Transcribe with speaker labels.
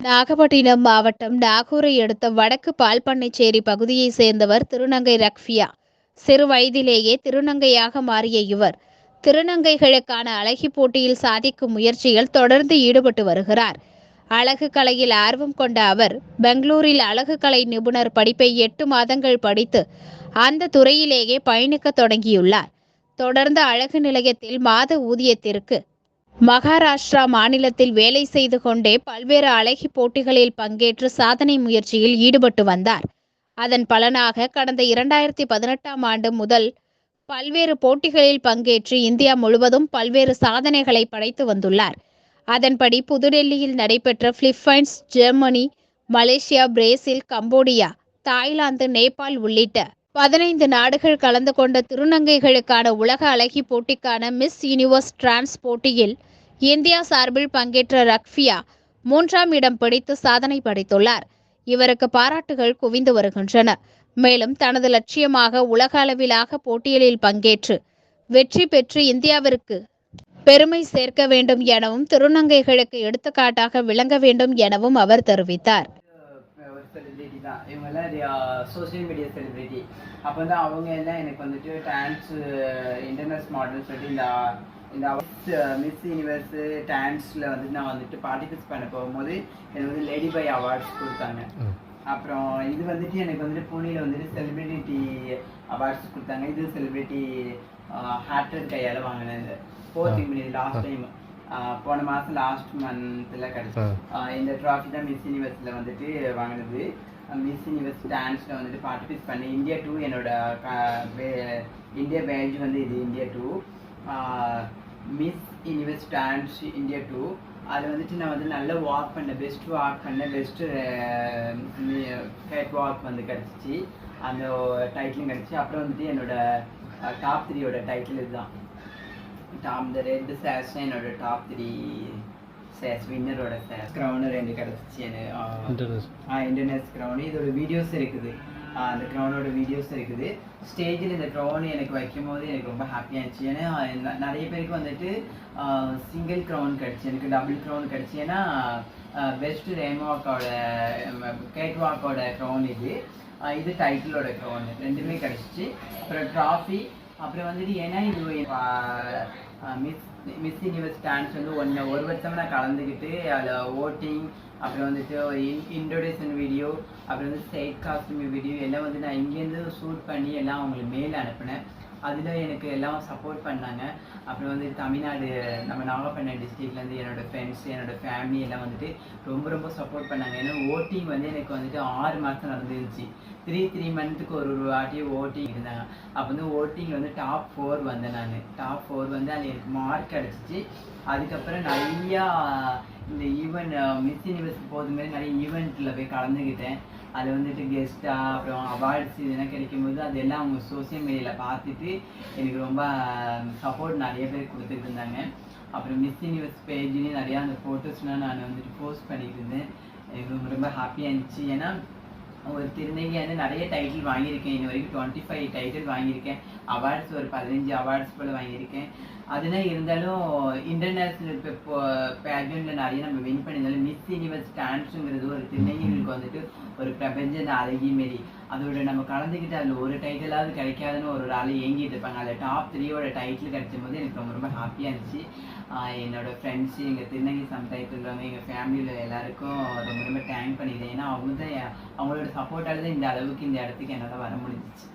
Speaker 1: நாகப்பட்டினம் மாவட்டம் நாகூரை அடுத்த வடக்கு பால்பண்ணைச்சேரி பகுதியைச் சேர்ந்தவர் திருநங்கை ரக்ஃபியா. சிறு வயதிலேயே திருநங்கையாக மாறிய இவர். திருநங்கைகளுக்கான அழகி போட்டியில் சாதிக்கும் முயற்சியில் தொடர்ந்து ஈடுபட்டு வருகிறார். அழகு கலையில் ஆர்வம் கொண்ட அவர் பெங்களூரில் அழகு கலை நிபுணர் படிப்பை எட்டு மாதங்கள் படித்து அந்த துறையிலேயே பயணிக்க தொடங்கியுள்ளார். தொடர்ந்து அழகு நிலையத்தில் மாத ஊதியத்திற்கு மகாராஷ்டிரா மாநிலத்தில் வேலை செய்து கொண்டே பல்வேறு அழகி போட்டிகளில் பங்கேற்று சாதனை முயற்சியில் ஈடுபட்டு வந்தார். அதன் பலனாக கடந்த இரண்டாயிரத்தி பதினெட்டாம் ஆண்டு முதல் பல்வேறு போட்டிகளில் பங்கேற்று இந்தியா முழுவதும் பல்வேறு சாதனைகளை படைத்து வந்துள்ளார். அதன்படி புதுடெல்லியில் நடைபெற்ற Philippines Germany Malaysia Brazil Cambodia Thailand Nepal உள்ளிட்ட பதினைந்து நாடுகள் கலந்து கொண்ட திருநங்கைகளுக்கான உலக அழகி போட்டிக்கான மிஸ் யூனிவர்ஸ் டிரான்ஸ் போட்டியில் இந்தியா சார்பில் பங்கேற்ற ரக்ஃபியா மூன்றாம் இடம் பிடித்து சாதனை படைத்துள்ளார் இவருக்கு பாராட்டுகள் குவிந்து வருகின்றன மேலும் தனது லட்சியமாக உலக அளவிலாக போட்டியலில் பங்கேற்று வெற்றி பெற்று இந்தியாவிற்கு பெருமை சேர்க்க வேண்டும் எனவும் திருநங்கைகளுக்கு எடுத்துக்காட்டாக விளங்க வேண்டும் எனவும் அவர் தெரிவித்தார்
Speaker 2: செலிபிரிட்டி தான் இவங்கெல்லாம் மீடியா செலிபிரிட்டி அப்போ வந்து அவங்க எல்லாம் எனக்கு வந்துட்டு டான்ஸ் இன்டர்நெட் மாடல் சொல்லிட்டு இந்த இந்த மிஸ் யூனிவர்ஸ் டான்ஸில் வந்து நான் வந்துட்டு பார்ட்டிசிபேட் பண்ண போகும்போது எனக்கு வந்து லேடி பை அவார்ட்ஸ் கொடுத்தாங்க. அப்புறம் இது வந்துட்டு எனக்கு வந்துட்டு புனேல வந்துட்டு செலிபிரிட்டி அவார்ட்ஸ் கொடுத்தாங்க. இது செலிபிரிட்டி ஹேட்டர் கையால் வாங்கினது. ஃபோர்த் மினிட் லாஸ்ட் டைம் போன மாதம் லாஸ்ட் மந்த்தில் கிடச்சி இந்த ட்ராஃபி தான் மிஸ் யூனிவர்ஸில் வந்துட்டு வாங்கினது. மிஸ் யூனிவர்ஸ் டான்ஸில் வந்துட்டு பார்ட்டிசிபேட் பண்ணேன் இந்தியா டூ என்னோட இந்தியா பேட்ச் வந்து இது India to Miss Universe dance India to அதில் வந்துட்டு நான் வந்து நல்லா வாக் பண்ணேன். பெஸ்ட் வாக் பண்ணேன். பெஸ்ட்டு கேட் வாக் வந்து கிடச்சிச்சு. அந்த டைட்டிலும் கிடச்சி. அப்புறம் வந்துட்டு என்னோட டாப் த்ரீயோட டைட்டில் இதுதான். டாப் இந்த ரெண்டு சேஸ் என்னோட டாப் த்ரீ சேஸ் வின்னரோட சேஸ் க்ரௌனு ரெண்டு கிடச்சிச்சு எனக்கு. ஆ இன்டர்நெட் க்ரௌன் இதோட வீடியோஸ் இருக்குது. அந்த க்ரௌனோட வீடியோஸ் இருக்குது. ஸ்டேஜில் இந்த க்ரௌன் எனக்கு வைக்கும் போது எனக்கு ரொம்ப ஹாப்பியாக இருந்துச்சு ஏன்னா நிறைய பேருக்கு வந்துட்டு சிங்கிள் க்ரௌன் கிடச்சி. எனக்கு டபுள் க்ரௌன் கிடச்சி. ஏன்னா பெஸ்ட் ரேமாக்கோட கேட் வாக்கோட க்ரௌன் இது. இது டைட்டிலோட க்ரௌன் ரெண்டுமே கிடச்சிச்சு. அப்புறம் ட்ராஃபி அப்புறம் வந்துட்டு ஏன்னா இது மிஸ் மிஸ் யூனிவர்ஸ் டான்ஸ் வந்து ஒன்று ஒரு வருஷமா நான் கலந்துக்கிட்டு அதில் ஓட்டிங் அப்புறம் வந்துட்டு இன்ட்ரோடக்ஷன் வீடியோ அப்புறம் வந்து ஸ்டேட் காஸ்டியூம் வீடியோ எல்லாம் வந்து நான் இங்கேருந்து ஷூட் பண்ணி எல்லாம் அவங்களுக்கு மெயில் அனுப்பினேன். அதில் எனக்கு எல்லாம் சப்போர்ட் பண்ணாங்க. அப்புறம் வந்து தமிழ்நாடு நம்ம நாகப்பட்டினம் டிஸ்ட்ரிக்ட்லேருந்து என்னோட ஃப்ரெண்ட்ஸ் என்னோட ஃபேமிலி எல்லாம் வந்துட்டு ரொம்ப ரொம்ப சப்போர்ட் பண்ணாங்க. ஏன்னா ஓட்டிங் வந்து எனக்கு வந்துட்டு ஆறு மாதம் நடந்துருந்துச்சு த்ரீ த்ரீ மந்த்துக்கு ஒரு ஒரு வாட்டி ஓட்டிங் இருந்தாங்க. அப்போ வந்து ஓட்டிங்கில் வந்து டாப் ஃபோர் வந்தேன் நான். டாப் ஃபோர் வந்து அது எனக்கு மார்க் கிடச்சிச்சு. அதுக்கப்புறம் நிறையா இந்த ஈவெண்ட் மிஸ் யூனிவர்ஸ் போது மாதிரி நிறைய ஈவெண்ட்டில் போய் கலந்துக்கிட்டேன் அது வந்துட்டு கெஸ்ட்டாக அப்புறம் அவார்ட்ஸ் இதெல்லாம் கிடைக்கும்போது அதெல்லாம் அவங்க சோஷியல் மீடியாவில் பார்த்துட்டு எனக்கு ரொம்ப சப்போர்ட் நிறைய பேர் கொடுத்துட்டு இருந்தாங்க. அப்புறம் மிஸ் யூனிவர்ஸ் பேஜ்லேயும் நிறையா அந்த ஃபோட்டோஸ்லாம் நான் வந்துட்டு போஸ்ட் பண்ணிட்டு இருந்தேன். எனக்கு ரொம்ப ரொம்ப ஹாப்பியாக இருந்துச்சு. ஏன்னா ஒரு திருநங்கையான நிறைய டைட்டில் வாங்கியிருக்கேன். இன்ன வரைக்கும் டுவெண்ட்டி ஃபைவ் டைட்டில் வாங்கியிருக்கேன். அவார்ட்ஸ் ஒரு பதினஞ்சு அவார்ட்ஸ் போல் வாங்கியிருக்கேன். அதுனா இருந்தாலும் இன்டர்நேஷ்னல் இப்போ நிறைய நம்ம வின் பண்ணியிருந்தாலும் மிஸ் யூனிவர்ஸ் டான்ஸுங்கிறது ஒரு திருநெல்வேலிக்கு வந்துட்டு ஒரு பிரபஞ்ச அழகி மாரி. அதோட நம்ம கலந்துக்கிட்டு அதில் ஒரு டைட்டிலாவது கிடைக்காதுன்னு ஒரு ஆள் ஏங்கிட்டு இருப்பாங்க. அதில் டாப் த்ரீயோட டைட்டில் கிடைச்சும் போது எனக்கு ரொம்ப ரொம்ப ஹாப்பியாக இருந்துச்சு. என்னோட ஃப்ரெண்ட்ஸு எங்கள் திருநங்கை சமுதாயத்தில் உள்ளவங்க எங்கள் ஃபேமிலியில் எல்லாருக்கும் ரொம்ப ரொம்ப தேங்க் பண்ணிடுறேன் ஏன்னா அவங்க தான் அவங்களோட சப்போர்ட்டால் தான் இந்த அளவுக்கு இந்த இடத்துக்கு என்னால் வர முடிஞ்சிச்சு.